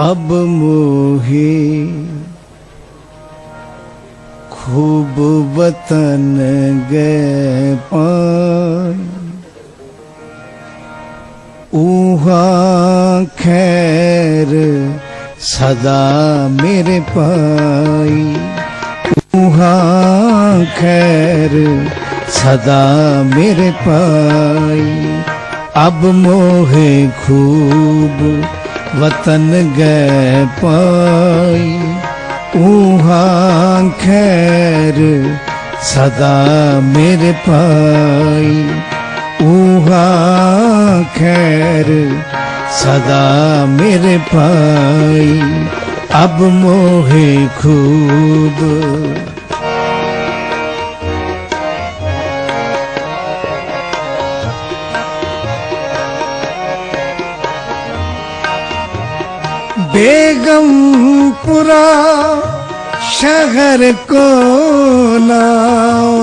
अब मोहे खूब वतन गए पाए। खैर सदा मेरे पाई ऊहा खैर सदा मेरे पाई अब मोहे खूब वतन गए पाई, ऊहा खैर सदा मेरे पाई। ऊहा खैर सदा मेरे पाई। अब मोहे खूब बेगमपुरा शहर को नाओ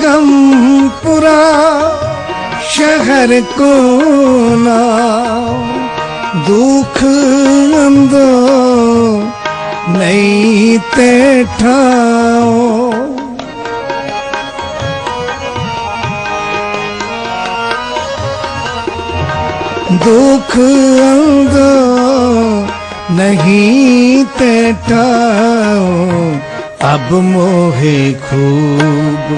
बेगमपुरा शहर को नाओ दुख अंदो नहीं ते दुख अंदो नहीं ते ठाओ अब मोहे खूब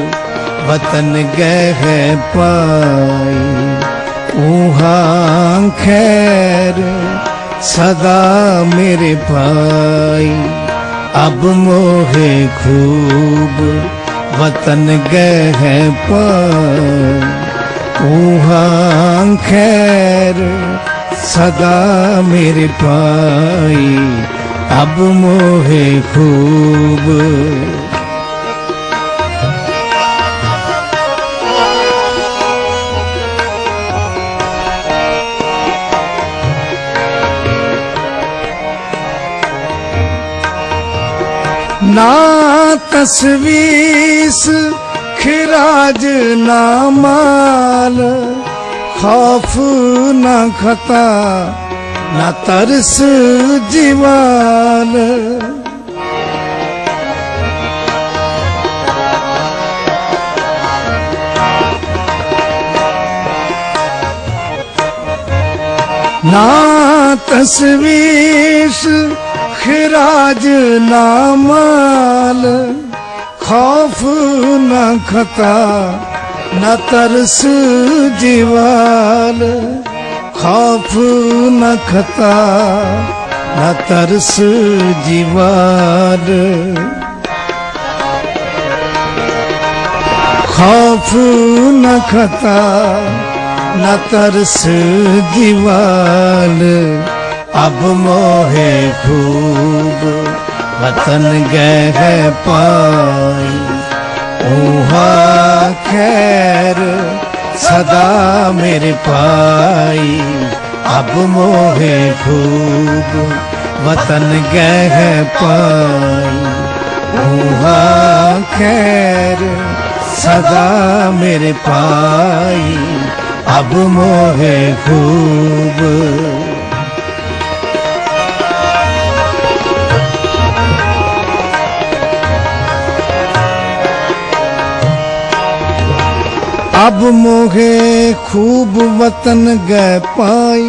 वतन गह पाई। ऊहा खैर सदा मेरे पाई। अब मोहे खूब वतन गह पाई। ऊहा खैर सदा मेरे पाई अब मोहे खूब। ना ਖਿਰਾਜ ਰਾਜ ਨਾ ਮਾਲ, ਖਾਫ ਨਾ ਖਤਾ, ਨਾ ਤਰਸ ਜੀਵਾਲ। ਨਾ ਤਸਵੀਸ਼ ਖਿਰਾਜ ਨਾ ਮਾਲ खौफ न खता न तरस जीवाल खौफ न खता न तरस जीवाल खौफ न खता न तरस जीवाल अब मोहे खूब वतन गह पाई। ऊहा खैर सदा मेरे पाई। अब मोहे खूब वतन गह पाई। ऊहा खैर सदा मेरे पाई। अब मोहे खूब अब मोहे खूब वतन गए पाई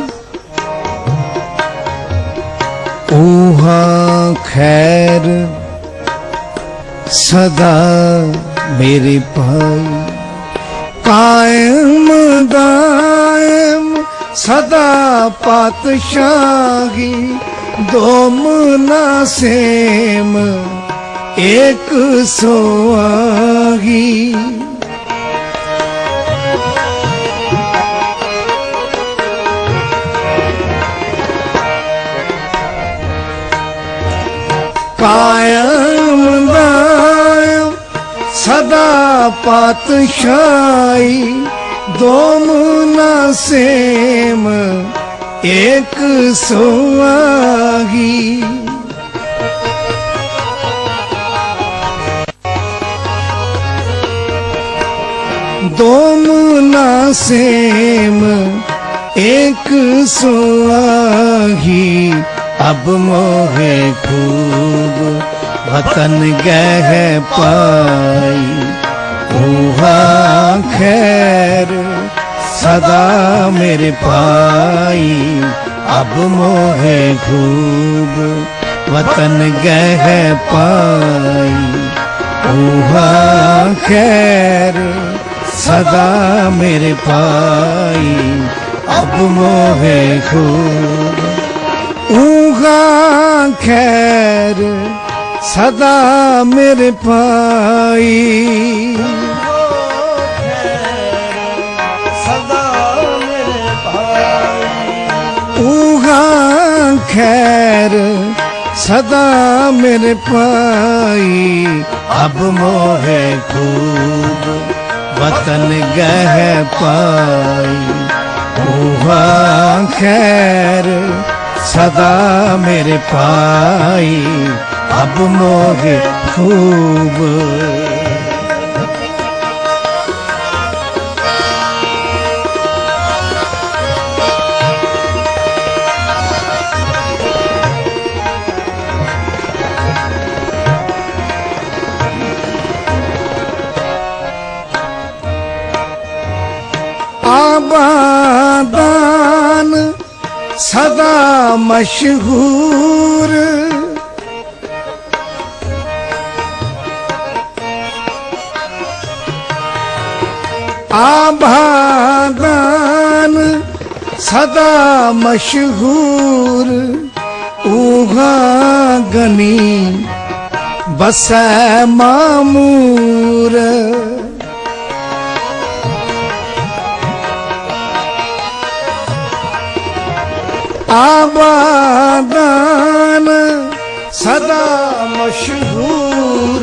ऊहा खैर सदा मेरे पाई कायम दायम सदा पातशाही दो मुना सेम एक सोआगी ਕਾਇਮ ਦਾਇਮ ਸਦਾ ਪਾਤਸ਼ਾਹੀ ਦੋਮ ਨਾ ਸੇਮ ਇੱਕ ਸੁਆਗੀ ਦੋਮ ਨਾ ਸੇਮ ਇੱਕ ਸੁਆਗੀ अब मोहे खूब वतन गह पाई। हुआ खैर सदा मेरे पाई। अब मोहे खूब वतन गह पाई। हुआ खैर सदा मेरे पाई। अब मोहे खूब। ਖੈਰ ਸਦਾ ਮੇਰੇ ਪਾਈ ਖੈਰ ਸਦਾ ਮੇਰੇ ਪਾਈ ਅਬ ਮੋਹੇ ਖੂਬ ਵਤਨ ਗਹਿ ਪਾਈ। ਉਹ ਖੈਰ ਸਦਾ ਮੇਰੇ ਪਾਈ ਅਬ ਮੋਹੇ ਖੂਬ। ਆਬਾਦਾਨ ਸਦਾ ਮਸ਼ਹੂਰ। ਆਬਾਦਾਨ ਸਦਾ ਮਸ਼ਹੂਰ ਊਹਾ ਗਨੀ ਬਸੈ ਮਾਮੂਰ। ਆਬਾਦਾਨ ਸਦਾ ਮਸ਼ਹੂਰ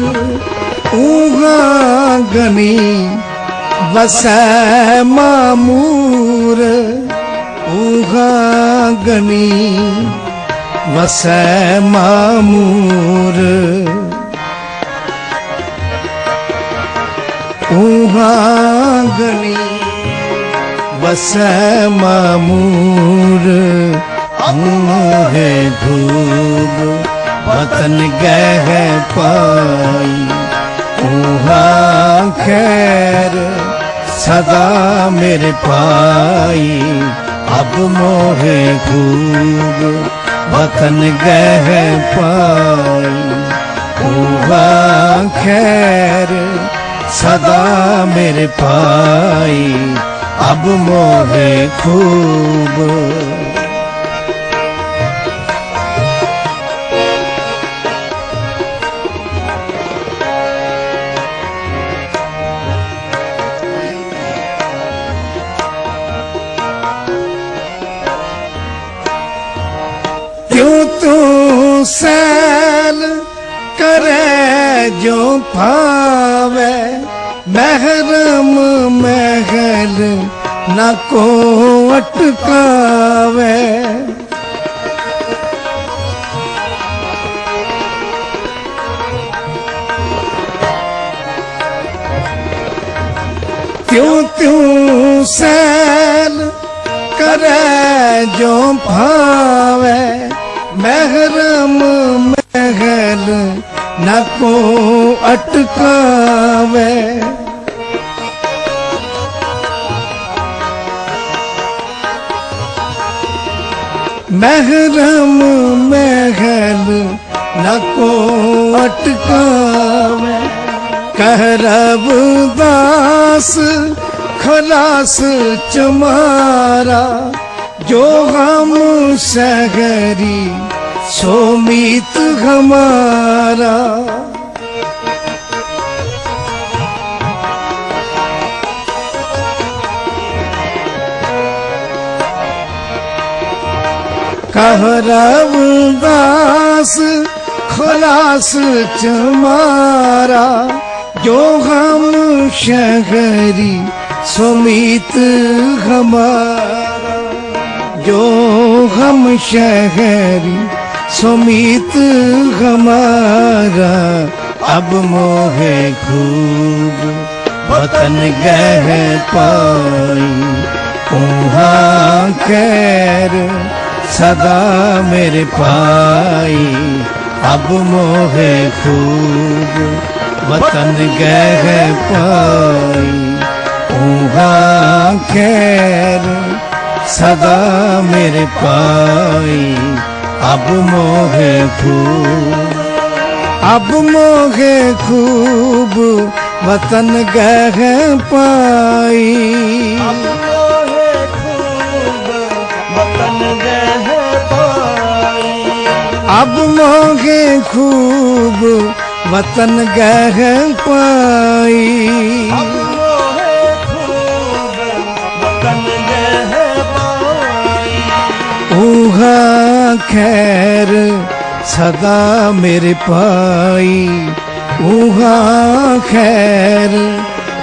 ਊਗਾ ਗਨੀ ਵਸੈ ਮਾਮੂਰ ਊਗਾ ਗਨੀ ਵਸੈ ਮਾਮੂਰ ਊਗਾ ਗਨੀ ਵਸੈ ਮਾਮੂਰ ਹੈ ਧੂਬ ਵਤਨ ਗਹਿ ਪਾਈ ਉਹਾ ਖੈਰ ਸਦਾ ਮੇਰੇ ਪਾਈ ਅਬ ਮੋਹੇ ਖੂਬ ਵਤਨ ਗਹਿ ਪਾਈ ਉਹਾ ਖੈਰ ਸਦਾ ਮੇਰੇ ਪਾਈ ਅਬ ਮੋਹੇ ਖੂਬ क्यों ਭਾਵੇ ਮਹਿਰਮ ਮਹਿਲ ਨਾ ਕੋ ਅਟਕਾਵੇ। ਤਿਉ ਤਿਉ ਸੈਨ ਕਰੈ ਜੋ ਭਾਵੇ ਮਹਿਰਮ ਮਹਿਲ ਨਾ ਕੋ ਅਟਕਾਵੇ। ਮਹਿਰਮ, ਮਹਿਲ ਨਾ ਕੋ ਅਟਕਾਵੇ। ਕਹਿ ਦਾਸ ਖਲਾਸ ਚਮਾਰਾ। ਜੋ ਗਮ ਸਗਰੀ ਸੋਮੀਤ ਹਮਾਰਾ। हमारा कह रबदास खलास चमारा जो हम शहरी सुमित हमारा जो हम शहरी सुमित हमारा अब मोहे खूब वतन गह पाई उहाँ खैर सदा मेरे पाई, अब मोहे खूब, वतन गह पाई। उहाँ खैर, सदा मेरे पाई, अब मोहे खूब। अब मोहे खूब, वतन गह पाई। अब मोहे खूब, वतन अब खूब वतन गह पाई। ऊहा खैर सदा मेरे पाई। ऊहा खैर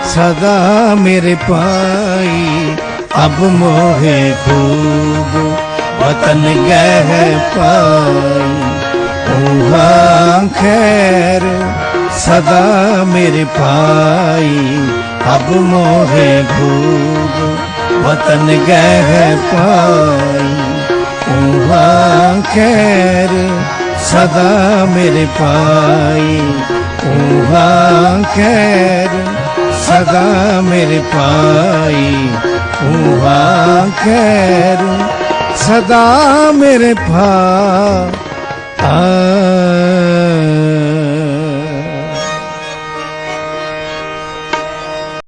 सदा मेरे पाई। अब मोहे खूब वतन गह पाई। खैर, सदा मेरे पाई, अब मोहे खूब, वतन गह पाई। उहाँ खैर, सदा मेरे पाई। उहाँ खैर, सदा मेरे पाई। उहाँ खैर, सदा मेरे 爱